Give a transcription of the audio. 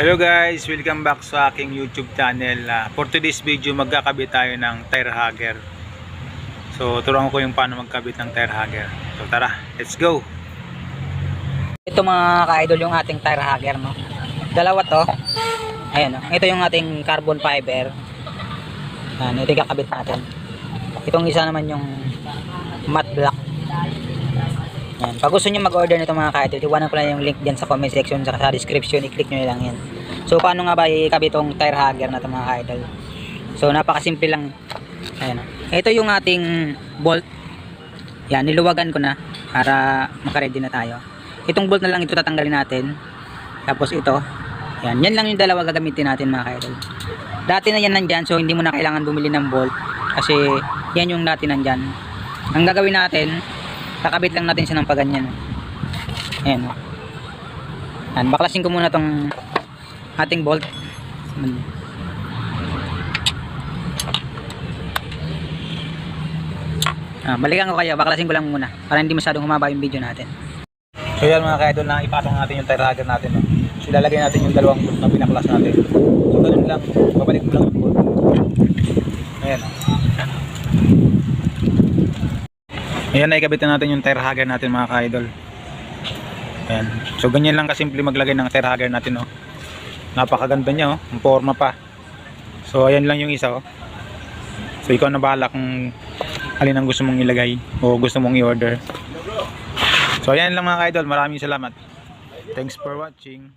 Hello guys, welcome back sa aking YouTube channel. Ah, for today's video, magkakabit tayo ng tire hugger. So, turuan ko yung paano magkabit ng tire hugger. So, tara, let's go! Ito mga ka-idol yung ating tire hugger no. Dalawa to. Ayan no. Ito yung ating carbon fiber. Ayan, ito yung kakabit natin. Itong isa naman yung matte black. Yan. Pag gusto niyo mag-order nito mga ka-idol, iwanan ko lang yung link diyan sa comment section sa, sa description, i-click niyo lang yan. So paano nga ba ikabit itong tire hugger na to mga ka-idol? So napakasimple lang. Ayan. no. Ito yung ating bolt. Yan, niluwagan ko na para makaready na tayo. Itong bolt na lang ito tatanggalin natin. Tapos ito. Yan, yan lang yung dalawa gagamitin natin mga kaidol. Dati na yan nandyan so hindi mo na kailangan bumili ng bolt kasi yan yung dati nandyan. Ang gagawin natin, kakabit lang natin siya ng paganyan. Ayan. oh. Yan, baklasin ko muna tong ating bolt. Ah, balikan ko kayo, baklasin ko lang muna para hindi masyadong humaba yung video natin. So yan mga ka-idol na ipasok natin yung tire hugger natin. No? So, ilalagay natin yung dalawang bolt na pinaklas natin. So, ganun lang. Babalik mo lang yung bolt. Ayan. oh. Ayan, naikabit na natin yung tire hugger natin mga ka-idol. Ayan. So, ganyan lang kasimple maglagay ng tire hugger natin. Oh. Napakaganda niya. Oh. Ang forma pa. So, ayan lang yung isa. Oh. So, ikaw na bahala kung alin ang gusto mong ilagay o gusto mong i-order. So, ayan lang mga ka-idol. Maraming salamat. Thanks for watching.